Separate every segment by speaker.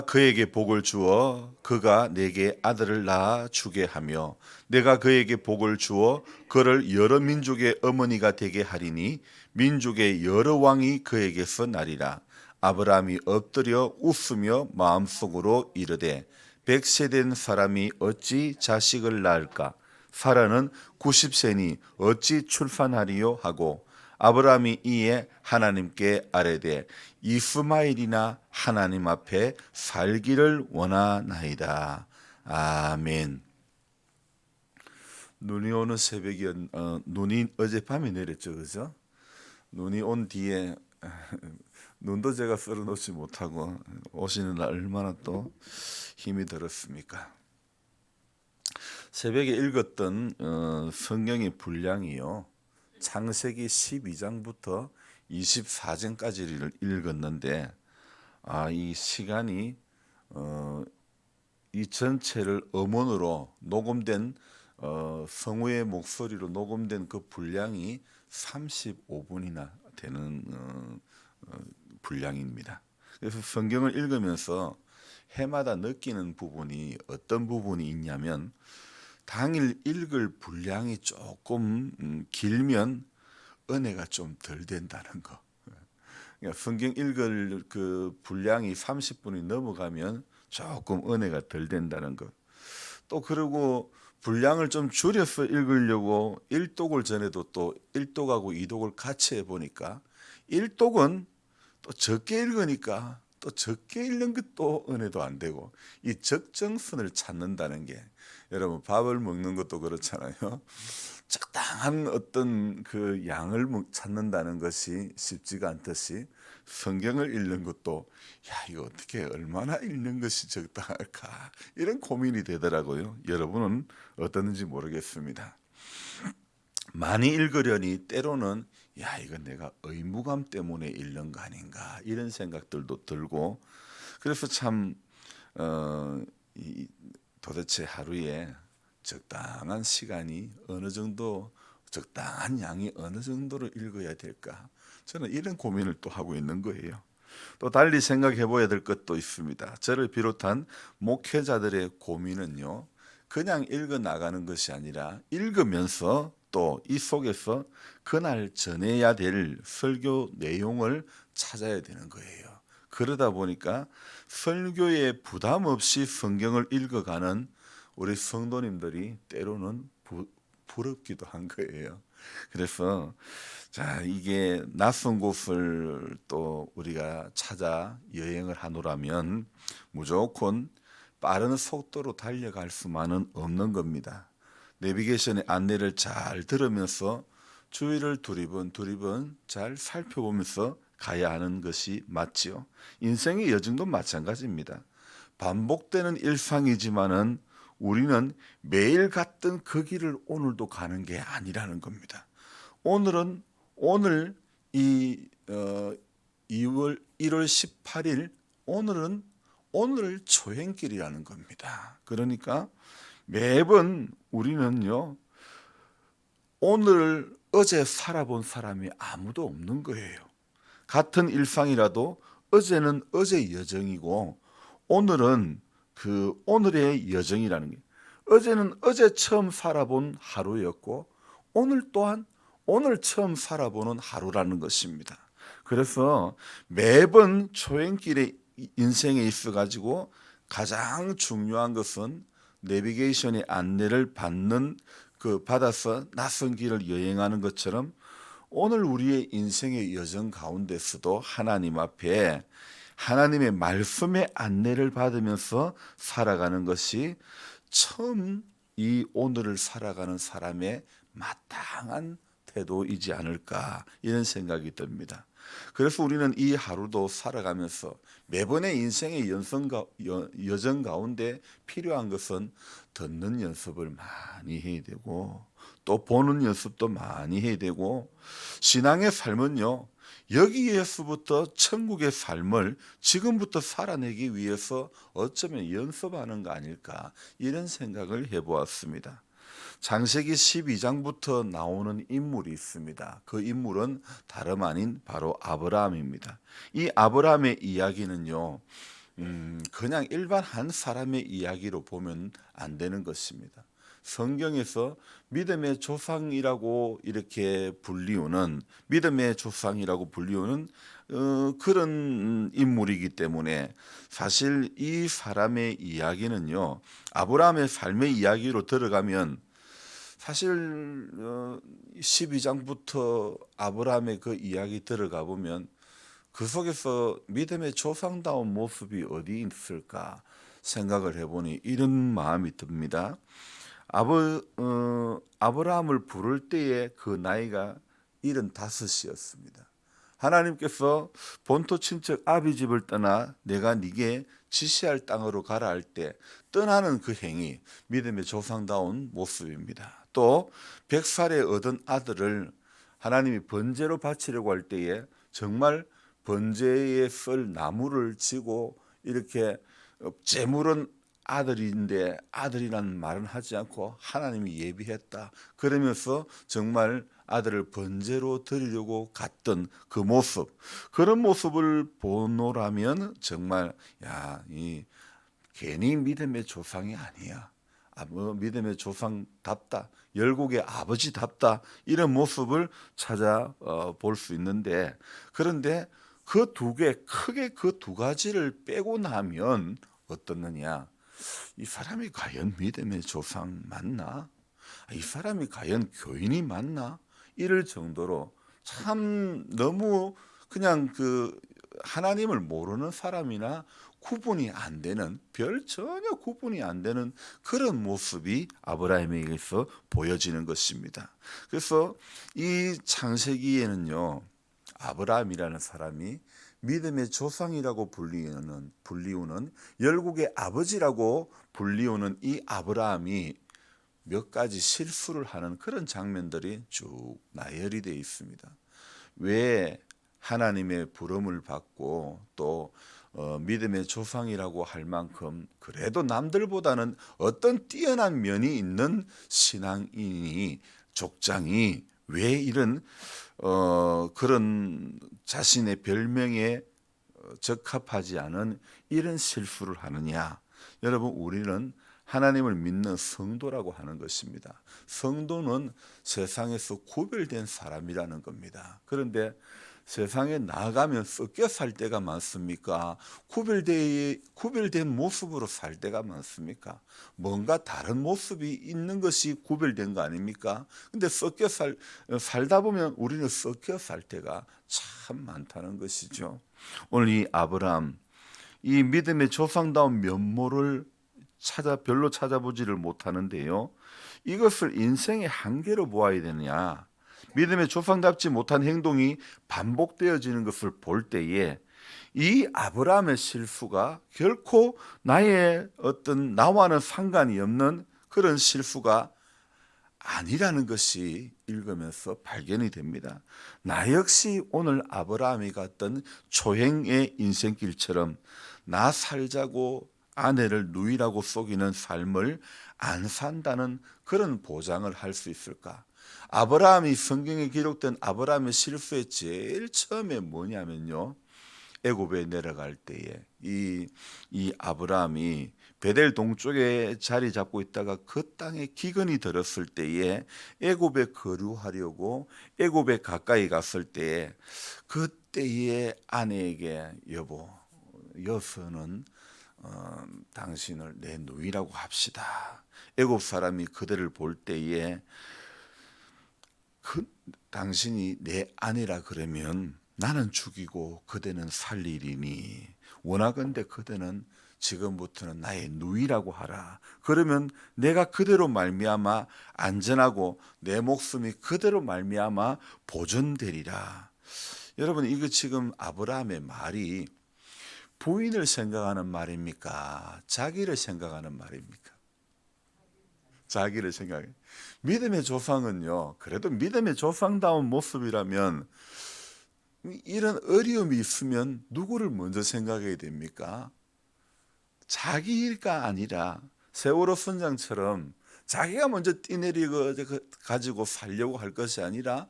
Speaker 1: 그에게 복을 주어 그가 내게 아들을 낳아 주게 하며 내가 그에게 복을 주어 그를 여러 민족의 어머니가 되게 하리니 민족의 여러 왕이 그에게서 나리라. 아브라함이 엎드려 웃으며 마음속으로 이르되 백세 된 사람이 어찌 자식을 낳을까? 사라는 90세니 어찌 출산하리요? 하고 아브라함이 이에 하나님께 아뢰되 이스마엘이나 하나님 앞에 살기를 원하나이다. 아멘. 눈이 오는 새벽이 어, 눈이 어젯밤에 내렸죠, 그죠? 눈이 온 뒤에 눈도 제가 썰어놓지 못하고 오시는 날 얼마나 또 힘이 들었습니까? 새벽에 읽었던 어, 성경의 분량이요. 창세기 12장부터 24장까지를 읽었는데 아, 이 시간이 어, 이 전체를 음원으로 녹음된 어, 성우의 목소리로 녹음된 그 분량이 35분이나 되는 어, 어, 분량입니다. 그래서 성경을 읽으면서 해마다 느끼는 부분이 어떤 부분이 있냐면 당일 읽을 분량이 조금 음, 길면 은혜가 좀 덜 된다는 거. 그러니까 성경 읽을 그 분량이 30분이 넘어가면 조금 은혜가 덜 된다는 것. 또 그리고 분량을 좀 줄여서 읽으려고 1독을 전에도 또 1독하고 2독을 같이 해 보니까 1독은 또 적게 읽으니까 또 적게 읽는 것도 은혜도 안 되고 이 적정선을 찾는다는 게 여러분 밥을 먹는 것도 그렇잖아요. 적당한 어떤 그 양을 먹- 찾는다는 것이 쉽지가 않듯이 성경을 읽는 것도 야 이거 어떻게 얼마나 읽는 것이 적당할까 이런 고민이 되더라고요. 여러분은 어떻는지 모르겠습니다. 많이 읽으려니 때로는 야 이건 내가 의무감 때문에 읽는 거 아닌가 이런 생각들도 들고 그래서 참 어, 이, 도대체 하루에 적당한 시간이 어느 정도 적당한 양이 어느 정도로 읽어야 될까 저는 이런 고민을 또 하고 있는 거예요. 또 달리 생각해 봐야 될 것도 있습니다. 저를 비롯한 목회자들의 고민은요. 그냥 읽어 나가는 것이 아니라 읽으면서 또 이 속에서 그날 전해야 될 설교 내용을 찾아야 되는 거예요. 그러다 보니까 설교에 부담 없이 성경을 읽어가는 우리 성도님들이 때로는 부, 부럽기도 한 거예요. 그래서 자 이게 낯선 곳을 또 우리가 찾아 여행을 하노라면 무조건 빠른 속도로 달려갈 수만은 없는 겁니다. 내비게이션의 안내를 잘 들으면서 주위를 두리번 두리번 잘 살펴보면서 가야 하는 것이 맞지요. 인생의 여정도 마찬가지입니다. 반복되는 일상이지만은 우리는 매일 갔던 그 길을 오늘도 가는 게 아니라는 겁니다. 오늘은 오늘 이 어, 2월 1월 18일 오늘은 오늘 초행길이라는 겁니다. 그러니까 매번 우리는요 오늘 어제 살아본 사람이 아무도 없는 거예요. 같은 일상이라도 어제는 어제 여정이고 오늘은 그 오늘의 여정이라는 게 어제는 어제 처음 살아본 하루였고 오늘 또한 오늘 처음 살아보는 하루라는 것입니다. 그래서 매번 초행길에 인생에 있어 가지고 가장 중요한 것은 내비게이션의 안내를 받는 그 받아서 낯선 길을 여행하는 것처럼 오늘 우리의 인생의 여정 가운데서도 하나님 앞에 하나님의 말씀의 안내를 받으면서 살아가는 것이 처음 이 오늘을 살아가는 사람의 마땅한 태도이지 않을까 이런 생각이 듭니다. 그래서 우리는 이 하루도 살아가면서 매번의 인생의 연성 가, 여, 여정 가운데 필요한 것은 듣는 연습을 많이 해야 되고 또 보는 연습도 많이 해야 되고 신앙의 삶은요 여기에서부터 천국의 삶을 지금부터 살아내기 위해서 어쩌면 연습하는 거 아닐까 이런 생각을 해보았습니다. 장세기 12장부터 나오는 인물이 있습니다. 그 인물은 다름 아닌 바로 아브라함입니다. 이 아브라함의 이야기는요. 음, 그냥 일반 한 사람의 이야기로 보면 안 되는 것입니다. 성경에서 믿음의 조상이라고 이렇게 불리우는 믿음의 조상이라고 불리우는 어, 그런 인물이기 때문에 사실 이 사람의 이야기는요 아브라함의 삶의 이야기로 들어가면 사실 어, 12장부터 아브라함의 그 이야기 들어가 보면 그 속에서 믿음의 조상다운 모습이 어디 있을까 생각을 해보니 이런 마음이 듭니다. 아브, 어, 아브라함을 부를 때에 그 나이가 75이었습니다. 하나님께서 본토 친척 아비 집을 떠나 내가 네게 지시할 땅으로 가라 할 때 떠나는 그 행위 믿음의 조상다운 모습입니다. 또 백살에 얻은 아들을 하나님이 번제로 바치려고 할 때에 정말 번제에 쓸 나무를 지고 이렇게 재물은 아들인데 아들이라는 말은 하지 않고 하나님이 예비했다. 그러면서 정말 아들을 번제로 드리려고 갔던 그 모습 그런 모습을 보노라면 정말 야 이 괜히 믿음의 조상이 아니야. 아, 뭐 믿음의 조상답다. 열국의 아버지답다. 이런 모습을 찾아 어, 볼 수 있는데 그런데 그 두 개 크게 그 두 가지를 빼고 나면 어떻느냐? 이 사람이 과연 믿음의 조상 맞나? 이 사람이 과연 교인이 맞나? 이럴 정도로 참 너무 그냥 그 하나님을 모르는 사람이나 구분이 안 되는 별 전혀 구분이 안 되는 그런 모습이 아브라함에게서 보여지는 것입니다. 그래서 이 창세기에는요 아브라함이라는 사람이 믿음의 조상이라고 불리우는 불리우는 열국의 아버지라고 불리우는 이 아브라함이 몇 가지 실수를 하는 그런 장면들이 쭉 나열이 되어 있습니다. 왜 하나님의 부름을 받고 또 어, 믿음의 조상이라고 할 만큼 그래도 남들보다는 어떤 뛰어난 면이 있는 신앙인이 족장이 왜 이런 어, 그런 자신의 별명에 어, 적합하지 않은 이런 실수를 하느냐? 여러분 우리는 하나님을 믿는 성도라고 하는 것입니다. 성도는 세상에서 구별된 사람이라는 겁니다. 그런데 세상에 나가면 섞여 살 때가 많습니까? 구별되, 구별된 모습으로 살 때가 많습니까? 뭔가 다른 모습이 있는 것이 구별된 거 아닙니까? 근데 섞여 살, 살다 보면 우리는 섞여 살 때가 참 많다는 것이죠. 오늘 이 아브라함, 이 믿음의 조상다운 면모를 찾아 별로 찾아보지를 못하는데요. 이것을 인생의 한계로 보아야 되느냐? 믿음의 조상답지 못한 행동이 반복되어지는 것을 볼 때에 이 아브라함의 실수가 결코 나의 어떤 나와는 상관이 없는 그런 실수가 아니라는 것이 읽으면서 발견이 됩니다. 나 역시 오늘 아브라함이 갔던 초행의 인생길처럼 나 살자고 아내를 누이라고 속이는 삶을 안 산다는 그런 보장을 할 수 있을까? 아브라함이 성경에 기록된 아브라함의 실수의 제일 처음에 뭐냐면요. 애굽에 내려갈 때에 이, 이 아브라함이 베델 동쪽에 자리 잡고 있다가 그 땅에 기근이 들었을 때에 애굽에 거류하려고 애굽에 가까이 갔을 때에 그때의 아내에게 여보 여서는 어, 당신을 내 누이라고 합시다. 애굽 사람이 그대를 볼 때에 그 당신이 내 아내라 그러면 나는 죽이고 그대는 살리리니 원하건대 그대는 지금부터는 나의 누이라고 하라. 그러면 내가 그대로 말미암아 안전하고 내 목숨이 그대로 말미암아 보존되리라. 여러분 이거 지금 아브라함의 말이 부인을 생각하는 말입니까? 자기를 생각하는 말입니까? 자기를 생각해. 믿음의 조상은요, 그래도 믿음의 조상다운 모습이라면 이런 어려움이 있으면 누구를 먼저 생각해야 됩니까? 자기가 아니라 세월호 선장처럼 자기가 먼저 뛰내리고 가지고 살려고 할 것이 아니라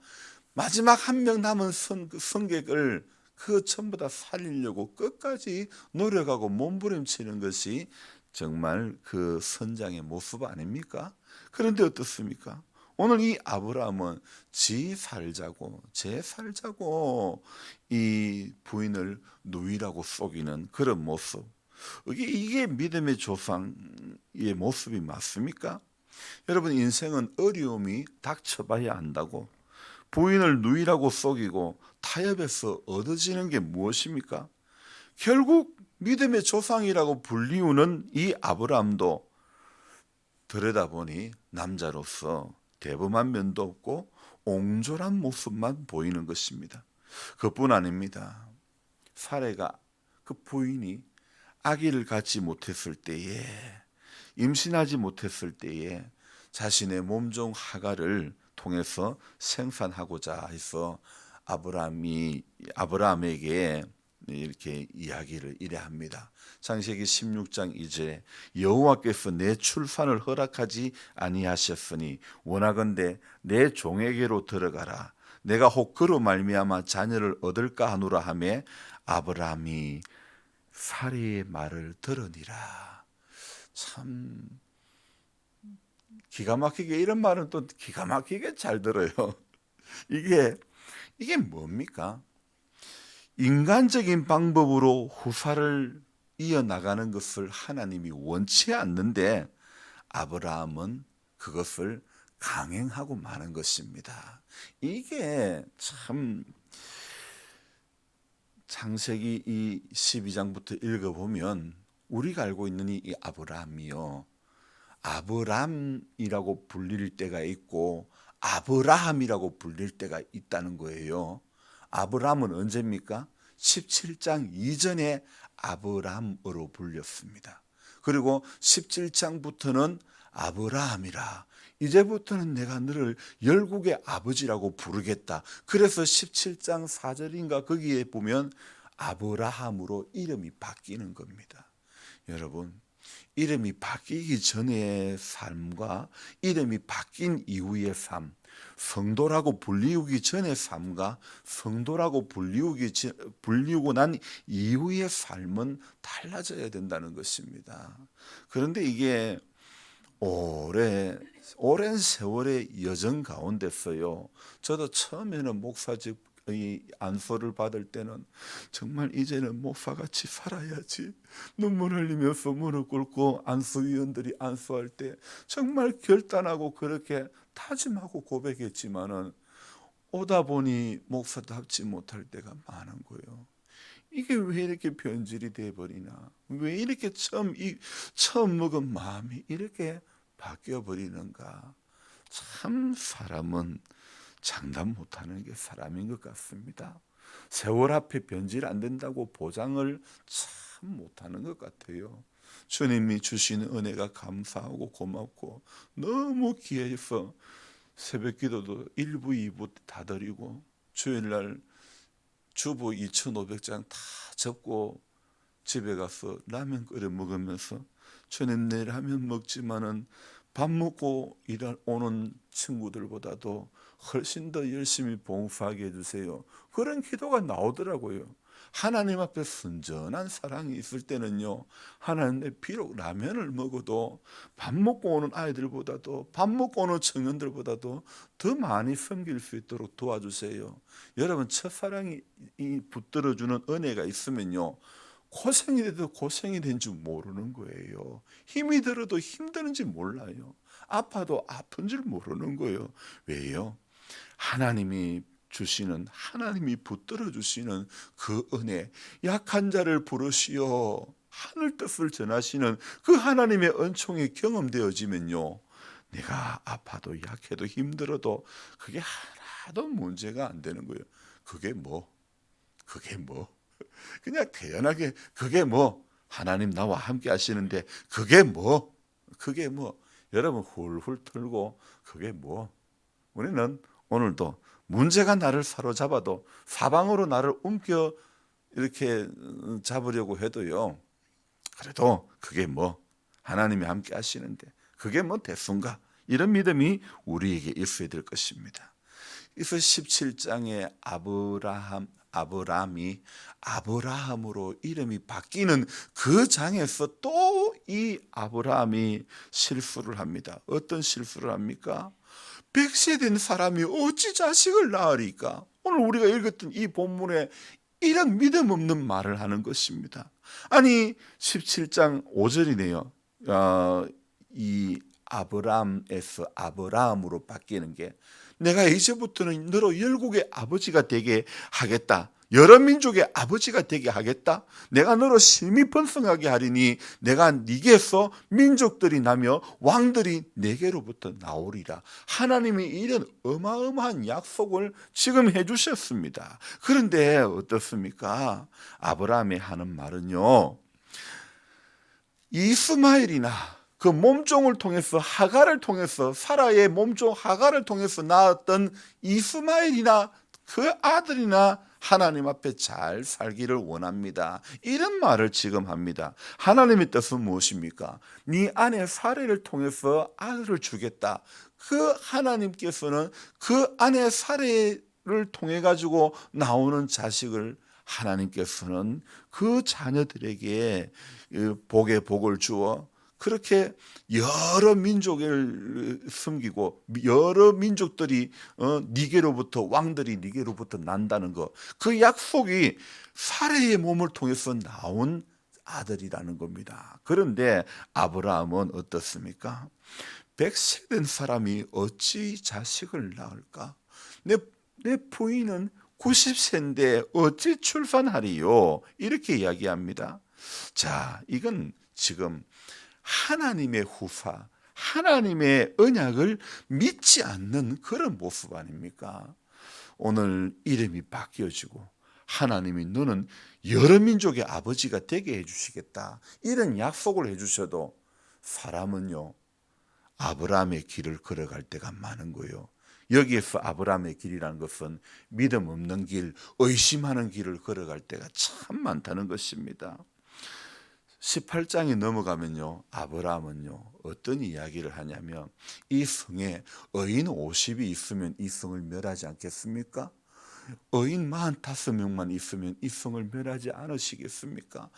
Speaker 1: 마지막 한 명 남은 선, 그 승객을 그 전부 다 살리려고 끝까지 노력하고 몸부림치는 것이 정말 그 선장의 모습 아닙니까? 그런데 어떻습니까? 오늘 이 아브라함은 지 살자고 제 살자고 이 부인을 누이라고 속이는 그런 모습. 이게, 이게 믿음의 조상의 모습이 맞습니까? 여러분 인생은 어려움이 닥쳐봐야 한다고 부인을 누이라고 속이고 타협해서 얻어지는 게 무엇입니까? 결국 믿음의 조상이라고 불리우는 이 아브라함도 들여다보니 남자로서 대범한 면도 없고 옹졸한 모습만 보이는 것입니다. 그뿐 아닙니다. 사례가 그 부인이 아기를 갖지 못했을 때에 임신하지 못했을 때에 자신의 몸종 하가를 통해서 생산하고자 해서 아브라함이 아브라함에게 이렇게 이야기를 이래 합니다. 창세기 16장 2절에 여호와께서 내 출산을 허락하지 아니하셨으니 원하건대 내 종에게로 들어가라. 내가 혹 그로 말미암아 자녀를 얻을까 하노라 하매 아브라함이 사례의 말을 들으니라. 참 기가 막히게 이런 말은 또 기가 막히게 잘 들어요. 이게 이게 뭡니까? 인간적인 방법으로 후사를 이어나가는 것을 하나님이 원치 않는데 아브라함은 그것을 강행하고 마는 것입니다. 이게 참 창세기 이 12장부터 읽어보면 우리가 알고 있는 이 아브라함이요. 아브람이라고 불릴 때가 있고 아브라함이라고 불릴 때가 있다는 거예요. 아브람은 언제입니까? 17장 이전에 아브람으로 불렸습니다. 그리고 17장부터는 아브라함이라 이제부터는 내가 너를 열국의 아버지라고 부르겠다. 그래서 17장 4절인가 거기에 보면 아브라함으로 이름이 바뀌는 겁니다. 여러분, 이름이 바뀌기 전의 삶과 이름이 바뀐 이후의 삶, 성도라고 불리우기 전의 삶과 성도라고 불리우기 전- 불리우고 난 이후의 삶은 달라져야 된다는 것입니다. 그런데 이게 오래 오랜 세월의 여정 가운데서요. 저도 처음에는 목사직 이 안수를 받을 때는 정말 이제는 목사같이 살아야지 눈물 흘리면서 무릎 꿇고 안수위원들이 안수할 때 정말 결단하고 그렇게 다짐하고 고백했지만은 오다 보니 목사답지 못할 때가 많은 거예요. 이게 왜 이렇게 변질이 돼 버리나? 왜 이렇게 처음 이 처음 먹은 마음이 이렇게 바뀌어 버리는가? 참 사람은 장담 못하는 게 사람인 것 같습니다. 세월 앞에 변질 안 된다고 보장을 참 못하는 것 같아요. 주님이 주시는 은혜가 감사하고 고맙고 너무 귀해서 새벽 기도도 1부, 2부 다 드리고 주일날 주부 2,500장 다 접고 집에 가서 라면 끓여 먹으면서 주님 내 라면 먹지만은 밥 먹고 일할 오는 친구들보다도 훨씬 더 열심히 봉사하게 해주세요. 그런 기도가 나오더라고요. 하나님 앞에 순전한 사랑이 있을 때는요, 하나님 비록 라면을 먹어도 밥 먹고 오는 아이들보다도 밥 먹고 오는 청년들보다도 더 많이 섬길 수 있도록 도와주세요. 여러분, 첫사랑이 이 붙들어주는 은혜가 있으면요, 고생이 돼도 고생이 된 줄 모르는 거예요. 힘이 들어도 힘드는지 몰라요. 아파도 아픈 줄 모르는 거예요. 왜요? 하나님이 주시는 하나님이 붙들어 주시는 그 은혜 약한 자를 부르시어 하늘 뜻을 전하시는 그 하나님의 은총이 경험되어지면요 내가 아파도 약해도 힘들어도 그게 하나도 문제가 안 되는 거예요. 그게 뭐? 그게 뭐? 그냥 태연하게 그게 뭐? 하나님 나와 함께 하시는데 그게 뭐? 그게 뭐? 여러분 훌훌 털고 그게 뭐? 우리는 오늘도 문제가 나를 사로잡아도 사방으로 나를 움켜 이렇게 잡으려고 해도요. 그래도 그게 뭐 하나님이 함께 하시는데 그게 뭐 대순가 이런 믿음이 우리에게 있어야 될 것입니다. 그래서 17장에 아브라함 아브람이 아브라함으로 이름이 바뀌는 그 장에서 또 이 아브라함이 실수를 합니다. 어떤 실수를 합니까? 백세 된 사람이 어찌 자식을 낳으리까? 오늘 우리가 읽었던 이 본문에 이런 믿음 없는 말을 하는 것입니다. 아니 17장 5절이네요. 어, 이 아브람에서 아브라함으로 바뀌는 게 내가 이제부터는 너로 열국의 아버지가 되게 하겠다. 여러 민족의 아버지가 되게 하겠다. 내가 너로 심히 번성하게 하리니 내가 네게서 민족들이 나며 왕들이 네게로부터 나오리라. 하나님이 이런 어마어마한 약속을 지금 해 주셨습니다. 그런데 어떻습니까? 아브라함이 하는 말은요. 이스마엘이나 그 몸종을 통해서 하가를 통해서 사라의 몸종 하가를 통해서 낳았던 이스마엘이나 그 아들이나 하나님 앞에 잘 살기를 원합니다. 이런 말을 지금 합니다. 하나님의 뜻은 무엇입니까? 네 안에 사례를 통해서 아들을 주겠다. 그 하나님께서는 그 안에 사례를 통해 가지고 나오는 자식을 하나님께서는 그 자녀들에게 복의 복을 주어 그렇게 여러 민족을 섬기고 여러 민족들이 어, 니게로부터 왕들이 니게로부터 난다는 것. 그 약속이 사례의 몸을 통해서 나온 아들이라는 겁니다. 그런데 아브라함은 어떻습니까? 백세 된 사람이 어찌 자식을 낳을까? 내, 내 부인은 90세인데 어찌 출산하리요? 이렇게 이야기합니다. 자, 이건 지금 하나님의 후사, 하나님의 언약을 믿지 않는 그런 모습 아닙니까? 오늘 이름이 바뀌어지고 하나님이 너는 여러 민족의 아버지가 되게 해주시겠다. 이런 약속을 해주셔도 사람은요, 아브라함의 길을 걸어갈 때가 많은 거예요. 여기에서 아브라함의 길이라는 것은 믿음 없는 길, 의심하는 길을 걸어갈 때가 참 많다는 것입니다. 18장이 넘어가면요. 아브라함은요. 어떤 이야기를 하냐면 이 성에 의인 50이 있으면 이 성을 멸하지 않겠습니까? 의인 45명만 있으면 이 성을 멸하지 않으시겠습니까?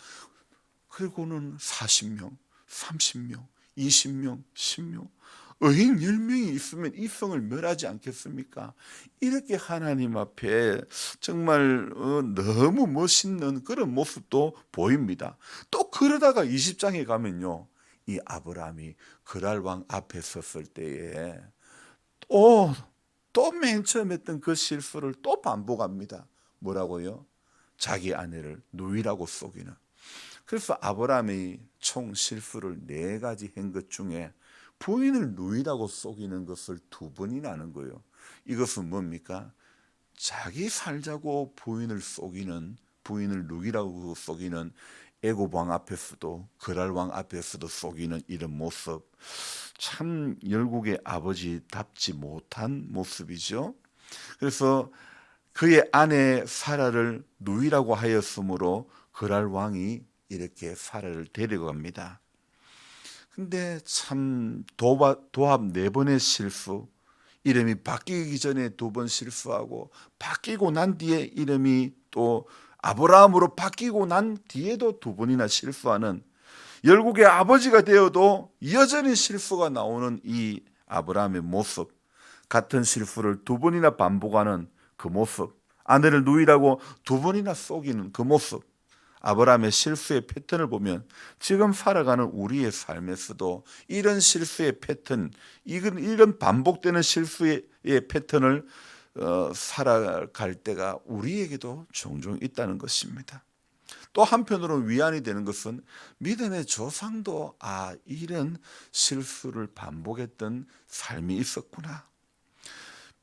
Speaker 1: 그리고는 40명, 30명, 20명, 10명 의인 10명이 있으면 이 성을 멸하지 않겠습니까? 이렇게 하나님 앞에 정말 어, 너무 멋있는 그런 모습도 보입니다. 또 그러다가 20장에 가면요. 이 아브라함이 그랄 왕 앞에 섰을 때에 또 또 맨 처음 했던 그 실수를 또 반복합니다. 뭐라고요? 자기 아내를 누이라고 속이는. 그래서 아브라함이 총 실수를 네 가지 한 것 중에 부인을 누이라고 속이는 것을 두 번이나 하는 거예요. 이것은 뭡니까? 자기 살자고 부인을 속이는 부인을 누이라고 속이는 애굽 왕 앞에서도 그랄 왕 앞에서도 속이는 이런 모습 참 열국의 아버지답지 못한 모습이죠. 그래서 그의 아내 사라를 누이라고 하였으므로 그랄 왕이 이렇게 사라를 데려갑니다. 근데 참 도합, 도합 네 번의 실수, 이름이 바뀌기 전에 두 번 실수하고 바뀌고 난 뒤에 이름이 또 아브라함으로 바뀌고 난 뒤에도 두 번이나 실수하는 열국의 아버지가 되어도 여전히 실수가 나오는 이 아브라함의 모습, 같은 실수를 두 번이나 반복하는 그 모습, 아내를 누이라고 두 번이나 속이는 그 모습, 아브라함의 실수의 패턴을 보면 지금 살아가는 우리의 삶에서도 이런 실수의 패턴, 이건 이런 반복되는 실수의 패턴을 어, 살아갈 때가 우리에게도 종종 있다는 것입니다. 또 한편으로 위안이 되는 것은 믿음의 조상도 아 이런 실수를 반복했던 삶이 있었구나.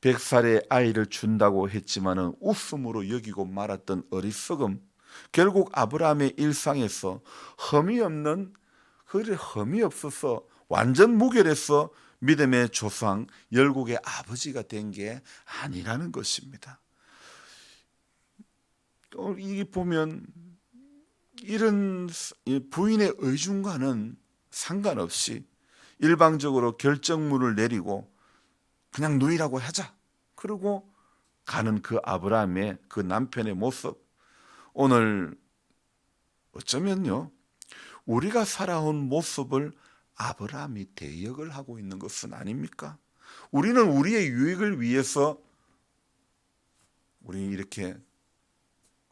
Speaker 1: 백살의 아이를 준다고 했지만은 웃음으로 여기고 말았던 어리석음 결국 아브라함의 일상에서 흠이 없는 그래 흠이 없어서 완전 무결해서 믿음의 조상 열국의 아버지가 된 게 아니라는 것입니다. 또이 보면 이런 부인의 의중과는 상관없이 일방적으로 결정문을 내리고 그냥 누이라고 하자. 그리고 가는 그 아브라함의 그 남편의 모습 오늘 어쩌면요 우리가 살아온 모습을 아브라함이 대역을 하고 있는 것은 아닙니까? 우리는 우리의 유익을 위해서 우리 이렇게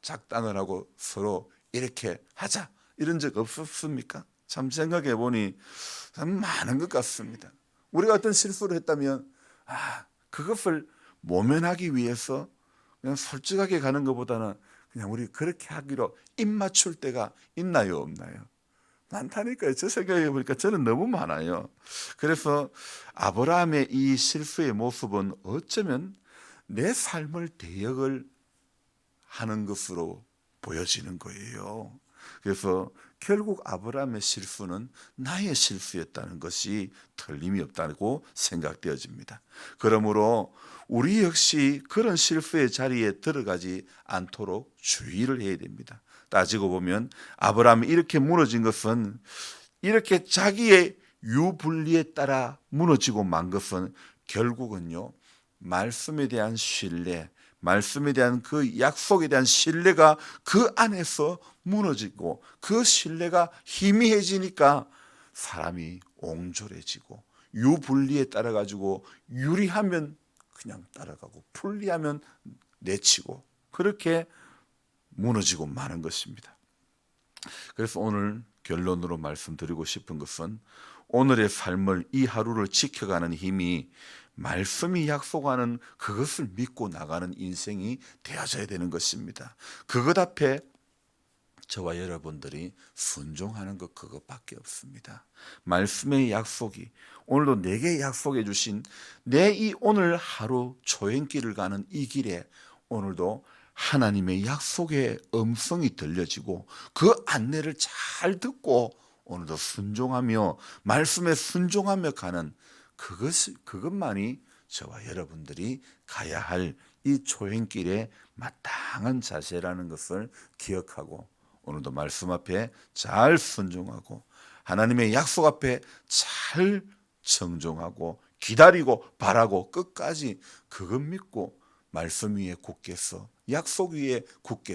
Speaker 1: 작당을 하고 서로 이렇게 하자 이런 적 없었습니까? 참 생각해 보니 참 많은 것 같습니다. 우리가 어떤 실수를 했다면 아 그것을 모면하기 위해서 그냥 솔직하게 가는 것보다는 그냥 우리 그렇게 하기로 입 맞출 때가 있나요 없나요? 많다니까요. 저 생각해 보니까 저는 너무 많아요. 그래서 아브라함의 이 실수의 모습은 어쩌면 내 삶을 대역을 하는 것으로 보여지는 거예요. 그래서 결국 아브라함의 실수는 나의 실수였다는 것이 틀림이 없다고 생각되어집니다. 그러므로 우리 역시 그런 실수의 자리에 들어가지 않도록 주의를 해야 됩니다. 따지고 보면 아브라함이 이렇게 무너진 것은 이렇게 자기의 유불리에 따라 무너지고 만 것은 결국은요 말씀에 대한 신뢰, 말씀에 대한 그 약속에 대한 신뢰가 그 안에서 무너지고 그 신뢰가 희미해지니까 사람이 옹졸해지고 유불리에 따라 가지고 유리하면 그냥 따라가고 불리하면 내치고 그렇게 무너지고 마는 것입니다. 그래서 오늘 결론으로 말씀드리고 싶은 것은 오늘의 삶을 이 하루를 지켜가는 힘이 말씀이 약속하는 그것을 믿고 나가는 인생이 되어져야 되는 것입니다. 그것 앞에 저와 여러분들이 순종하는 것 그것밖에 없습니다. 말씀의 약속이 오늘도 내게 약속해 주신 내 이 오늘 하루 초행길을 가는 이 길에 오늘도 하나님의 약속의 음성이 들려지고 그 안내를 잘 듣고 오늘도 순종하며 말씀에 순종하며 가는 그것 그것만이 저와 여러분들이 가야 할이 초행길의 마땅한 자세라는 것을 기억하고 오늘도 말씀 앞에 잘 순종하고 하나님의 약속 앞에 잘 정종하고 기다리고 바라고 끝까지 그것 믿고 말씀 위에 서 약속 위에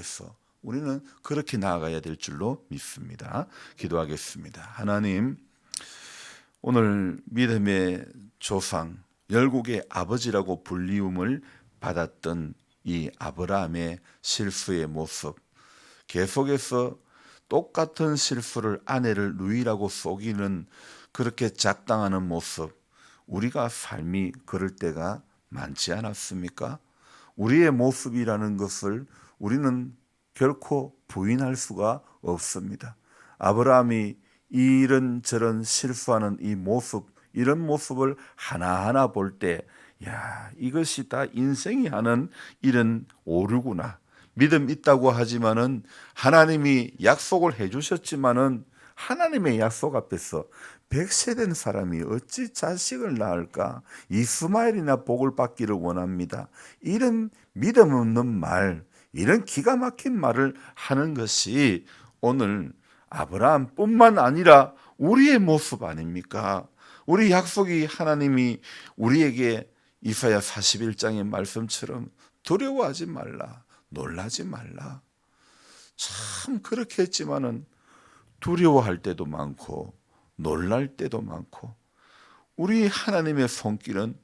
Speaker 1: 서 우리는 그렇게 나아가야 될 줄로 믿습니다. 기도하겠습니다. 하나님 오늘 믿음의 조상 열국의 아버지라고 불리움을 받았던 이 아브라함의 실수의 모습 계속해서 똑같은 실수를 아내를 누이라고 속이는 그렇게 작당하는 모습 우리가 삶이 그럴 때가 많지 않았습니까? 우리의 모습이라는 것을 우리는 결코 부인할 수가 없습니다. 아브라함이 이런 저런 실수하는 이 모습, 이런 모습을 하나하나 볼 때, 야, 이것이 다 인생이 하는 이런 오류구나. 믿음 있다고 하지만은 하나님이 약속을 해 주셨지만은 하나님의 약속 앞에서 백세 된 사람이 어찌 자식을 낳을까? 이스마엘이나 복을 받기를 원합니다. 이런 믿음 없는 말, 이런 기가 막힌 말을 하는 것이 오늘 아브라함뿐만 아니라 우리의 모습 아닙니까? 우리 약속이 하나님이 우리에게 이사야 41장의 말씀처럼 두려워하지 말라. 놀라지 말라. 참 그렇게 했지만은 두려워할 때도 많고 놀랄 때도 많고 우리 하나님의 손길은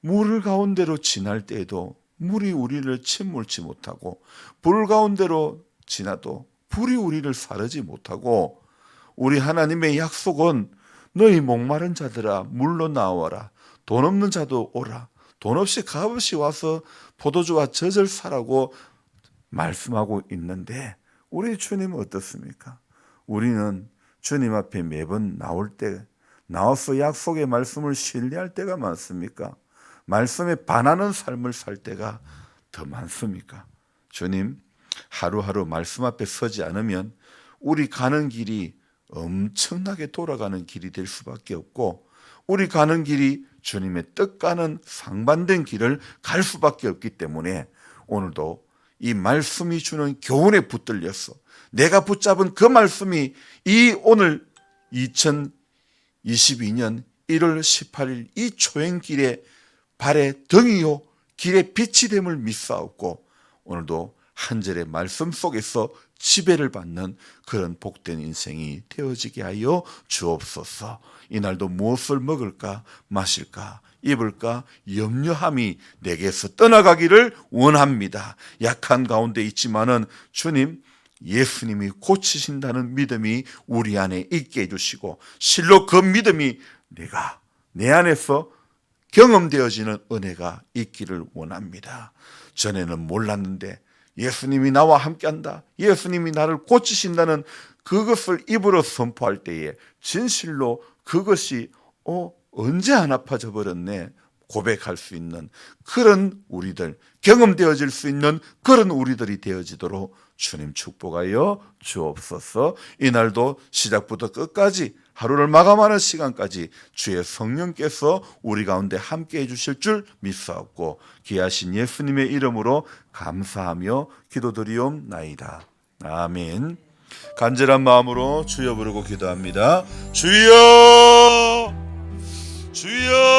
Speaker 1: 물 가운데로 지날 때에도 물이 우리를 침몰치 못하고 불 가운데로 지나도 불이 우리를 사르지 못하고 우리 하나님의 약속은 너희 목마른 자들아 물로 나와라 돈 없는 자도 오라 돈 없이 값없이 와서 포도주와 젖을 사라고 말씀하고 있는데 우리 주님은 어떻습니까? 우리는 주님 앞에 매번 나올 때 나와서 약속의 말씀을 신뢰할 때가 많습니까? 말씀에 반하는 삶을 살 때가 더 많습니까? 주님, 하루하루 말씀 앞에 서지 않으면 우리 가는 길이 엄청나게 돌아가는 길이 될 수밖에 없고 우리 가는 길이 주님의 뜻과는 상반된 길을 갈 수밖에 없기 때문에 오늘도 이 말씀이 주는 교훈에 붙들렸어. 내가 붙잡은 그 말씀이 이 오늘 2022년 1월 18일 이 초행길에 발의 등이요 길의 빛이 됨을 믿사옵고 오늘도 한 절의 말씀 속에서 지배를 받는 그런 복된 인생이 되어지게 하여 주옵소서. 이날도 무엇을 먹을까 마실까 입을까 염려함이 내게서 떠나가기를 원합니다. 약한 가운데 있지만은 주님 예수님이 고치신다는 믿음이 우리 안에 있게 해주시고 실로 그 믿음이 내가 내 안에서 경험되어지는 은혜가 있기를 원합니다. 전에는 몰랐는데 예수님이 나와 함께한다. 예수님이 나를 고치신다는 그것을 입으로 선포할 때에 진실로 그것이 어 언제 안 아파져 버렸네 고백할 수 있는 그런 우리들 경험되어질 수 있는 그런 우리들이 되어지도록 주님 축복하여 주옵소서. 이날도 시작부터 끝까지 하루를 마감하는 시간까지 주의 성령께서 우리 가운데 함께 해주실 줄 믿사옵고 귀하신 예수님의 이름으로 감사하며 기도드리옵나이다. 아멘. 간절한 마음으로 주여 부르고 기도합니다. 주여, 주여.